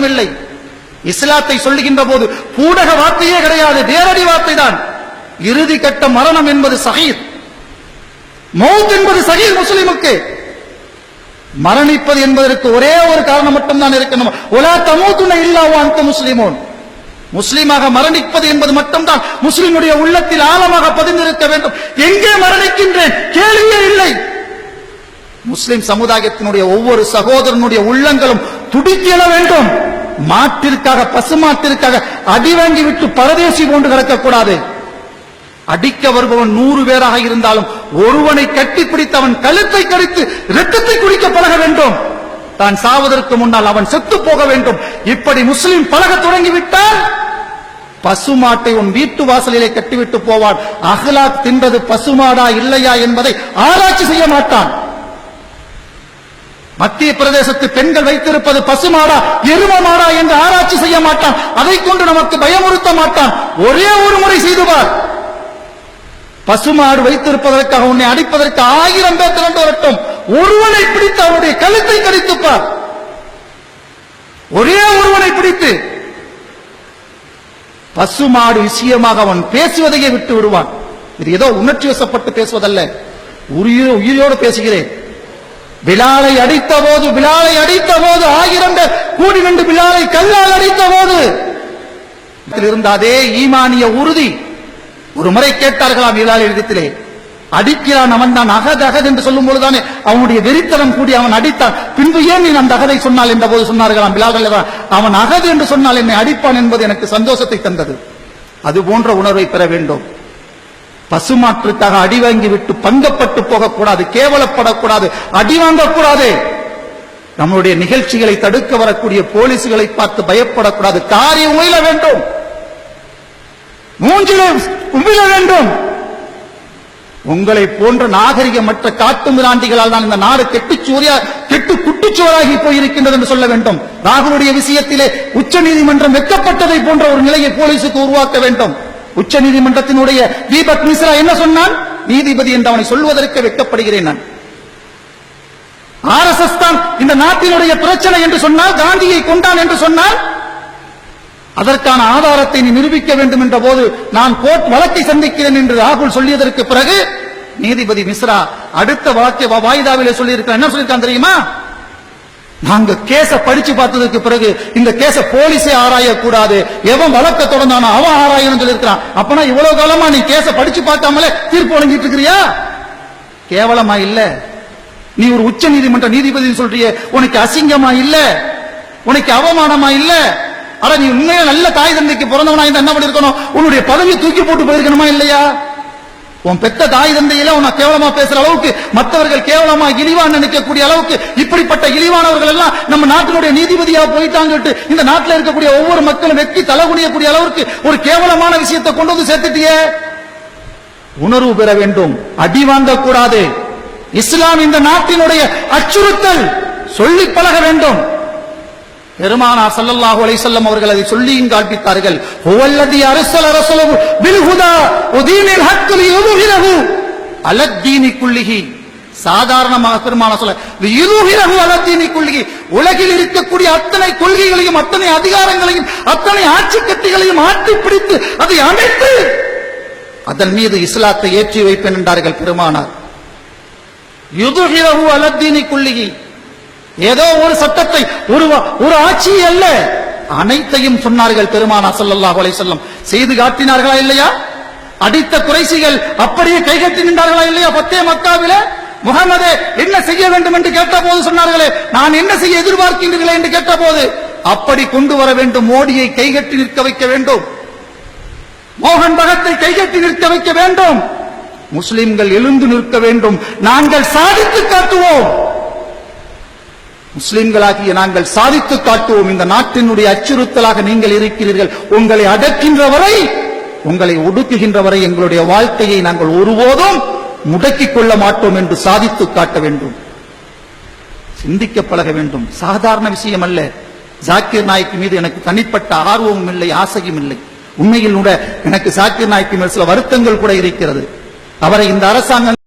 மட்டுமில்லை. இஸ்லாத்தை சொல்லுகின்ற போது பூடக வார்த்தையே கிடையாது நேரடி வார்த்தை தான். இறுதி கட்ட மரணம் என்பது சஹீத். மௌத் என்பது சஹீத் முஸ்லிமுக்கு. மரணிப்பது என்பதற்கு ஒரே ஒரு காரணம் மட்டும்தான் இருக்கணும். ஒலா தமூத்துன இல்லா அந்த முஸ்லிமோன். முஸ்லீமாக மரணிப்பது என்பது மட்டும்தான். முஸ்லிமுடைய உள்ளத்தில் ஆழமாக பதிந்திருக்க வேண்டும். எங்கே மரணிக்கின்றேன்? கேள்வியே இல்லை. முஸ்லிம் சமுதாயத்தினுடைய ஒவ்வொரு சகோதரனுடைய உள்ளங்களும் துடித்தெழ வேண்டும். மாட்டிற்காக பசுமாட்டிற்காக அடி வாங்கி விட்டு பரதேசி போன்று கிடக்கக்கூடாது. அடிக்க வருபவன் நூறு பேராக இருந்தாலும் ஒருவனை கட்டி பிடித்தவன் கழுத்தை கடித்து ரத்தத்தை குடிக்க பழக வேண்டும். தான் சாவதற்கு முன்னால் அவன் செத்து போக வேண்டும். இப்படி முஸ்லிம் பழக தொடங்கிவிட்டால் பசுமாட்டை உன் வீட்டு வாசலிலே கட்டிவிட்டு போவான் அகலாக் தின்றது பசுமாடா இல்லையா என்பதை ஆராய்ச்சி செய்ய மாட்டான். மத்திய பிரதேசத்து பெண்கள் வைத்திருப்பது பசுமாடா எரும மாடா என்று ஆராய்ச்சி செய்ய மாட்டான். அதை கொண்டு நமக்கு பயமுறுத்த மாட்டான். ஒரே ஒரு முறை செய்துவார் பசுமாடு வைத்திருப்பதற்காக உன்னை அடிப்பதற்கு ஆயிரம் பேர் திரண்டு வரட்டும். ஒருவனை பிடித்து அவனுடைய கழுத்தை கடித்துப்பார் ஒரே ஒருவனை பிடித்து. பசுமாடு விஷயமாக அவன் பேசுவதையே விட்டு விடுவான். இது ஏதோ உணர்ச்சி வசப்பட்டு பேசுவதல்ல. உயிரோ உயிரோடு பேசுகிறேன். பிலாலை அடித்த போது பிலாலை அடித்த போது ஆயிரம் கூடி நின்று பிலாலை கல்லால் அடித்த போது இருந்த அதே ஈமானிய உறுதி. ஒரு முறை கேட்டார்களாம் பிலால் இடத்திலே அடிக்கிறான் அவன் தான் அகது அகது என்று சொல்லும் பொழுதுதானே அவனுடைய வெறித்தனம் கூடி அவன் அடித்தான். பின்பு ஏன் நீ அந்த அகதை சொன்னால் என்ற போது சொன்னார்களாம் பிலால் அவன் அகது என்று சொன்னால் என்னை அடிப்பான் என்பது எனக்கு சந்தோஷத்தை தந்தது. அது போன்ற உணர்வை பெற வேண்டும். பசுமாற்றுக்காக அடி வாங்கி விட்டு பங்கப்பட்டு போகக்கூடாது கேவலப்படக்கூடாது அடி வாங்கக்கூடாது. நம்முடைய நிகழ்ச்சிகளை தடுக்க வரக்கூடிய போலீசுகளை பார்த்து பயப்படக்கூடாது. காரியம் உயில வேண்டும். மூஞ்சிலும் உமிழ வேண்டும். உங்களை போன்ற நாகரிகமற்ற காட்டு மிராண்டிகளால் தான் இந்த நாடு கெட்டுச்சூரியா கெட்டு குட்டுச்சுவராகி போயிருக்கின்றது என்று சொல்ல வேண்டும். ராகுலுடைய விஷயத்திலே உச்ச நீதிமன்றம் வெட்கப்பட்டதை போன்ற ஒரு நிலையை போலீசுக்கு உருவாக்க வேண்டும். உச்ச நீதிமன்றத்தினுடைய தீபக் மிஸ்ரா என்ன சொன்னான்? நீதிபதி என்று அவனை சொல்வதற்கு வெட்கப்படுகிறேன் நான். ஆர்எஸ்எஸ் தான் இந்த நாட்டினுடைய பிரச்சனை என்று சொன்னால் காந்தியை கொண்டான் என்று சொன்னால் அதற்கான ஆதாரத்தை நீ நிரூபிக்க வேண்டும் என்ற போது நான் கோர்ட் வழக்கை சந்திக்கிறேன் என்று ராகுல் சொல்லியதற்கு பிறகு நீதிபதி மிஸ்ரா அடுத்த வழக்கை வாய்தாவிலே சொல்லியிருக்கிறான் என்ன சொல்லியிருக்கான் தெரியுமா? நாங்க கேச படிச்சு பார்த்ததுக்கு பிறகு இந்த கேச போலீஸே ஆராயக்கூடாது. எவன் வழக்க தொடர்ந்தானோ அவன் ஆராயணும் சொல்லியிருக்கான் அப்பனா இவ்வளவு காலமா நீ கேச படிச்சு பார்க்காமலே தீர்ப்பு வழங்கிட்டு இருக்கிறியா கேவலமா இல்ல. நீ ஒரு உச்ச நீதிமன்ற நீதிபதி சொல்றிய. உனக்கு அசிங்கமா இல்ல. உனக்கு அவமானமா இல்ல. ஆனா நீ உண்மையா நல்ல தாய் தந்தைக்கு பிறந்தவனா என்ன பண்ணிருக்கணும் உன்னுடைய பதவியை தூக்கி போட்டு போயிருக்கணுமா இல்லையா? உன் பெத்த தாய் தந்தையில உன்னை கேவலமா பேசுற அளவுக்கு மற்றவர்கள் கேவலமா இழிவா நினைக்கக்கூடிய அளவுக்கு இப்படிப்பட்ட இழிவானவர்கள் எல்லாம் நம்ம நாட்டினுடைய நீதிபதியா போயிட்டாங்கட்டு இந்த நாட்டில் இருக்கக்கூடிய ஒவ்வொரு மக்களும் வெட்டி தலைகுனியக்கூடிய அளவுக்கு ஒரு கேவலமான விஷயத்தை கொண்டு வந்து சேர்த்துட்டியே. உணர்வு பெற வேண்டும். அடி வாங்கக்கூடாது. இஸ்லாம் இந்த நாட்டினுடைய அச்சுறுத்தல். சொல்லி பழக வேண்டும். பெருமானா சல்லல்லாஹு அலைஹி அவர்கள் அதை சொல்லியும் காண்பித்தார்கள். ஹுவல்லதி அரசல் ரசூலஹு பில் ஹுதா வ தீனில் அலத்தீனி குல்லிஹி சாதாரணமாக பெருமான சொல்ல அலத்தீனி உலகில் இருக்கக்கூடிய அத்தனை கொள்கைகளையும் அத்தனை அதிகாரங்களையும் அத்தனை ஆட்சி கட்டிகளையும் ஆட்டி பிடித்து அதை அமைத்து அதன் மீது இஸ்லாத்தை ஏற்றி வைப்பேன் என்றார்கள் பெருமானார். யுதுகிரகு அலத்தீனி கொள்ளிகை ஏதோ ஒரு சட்டத்தை ஒரு ஒரு ஆட்சி அல்ல. அனைத்தையும் சொன்னார்கள் பெருமானா ஸல்லல்லாஹு அலை வஸல்லம். செய்து காட்டினார்களா இல்லையா? அடித்த குறைசிகள் அப்படியே கைகட்டி நின்றார்களா இல்லையா? பத்தே மக்காவில? முகமது என்ன செய்ய வேண்டும் என்று கேட்டபோது சொன்னார்களே நான் என்ன செய்ய எதிர்பார்க்கின்றீர்களே என்று கேட்டபோது அப்படி கொண்டு வர வேண்டும் மோடியை கைகட்டி நிற்க வைக்க வேண்டும். மோகன் பகத்தை கைகட்டி நிற்க வைக்க வேண்டும். முஸ்லிம்கள் எழுந்து நிற்க வேண்டும். நாங்கள் சாதித்து காட்டுவோம். முஸ்லிம்களாகிய நாங்கள் சாதித்து காட்டுவோம். இந்த நாட்டினுடைய அச்சுறுத்தலாக நீங்கள் இருக்கிறீர்கள். உங்களை அடக்கின்ற வரை உங்களை ஒடுக்குகின்ற வரை எங்களுடைய வாழ்க்கையை நாங்கள் ஒருபோதும் முடக்கிக் கொள்ள மாட்டோம் என்று சாதித்து காட்ட வேண்டும். சிந்திக்க பழக வேண்டும். சாதாரண விஷயம் அல்ல. ஜாக்கிர் நாய்க்கு மீது எனக்கு தனிப்பட்ட ஆர்வமும் இல்லை ஆசையும் இல்லை. உண்மையில் கூட எனக்கு ஜாக்கிர் நாய்க்கு மேல் சில வருத்தங்கள் கூட இருக்கிறது. அவரை இந்த அரசாங்கம்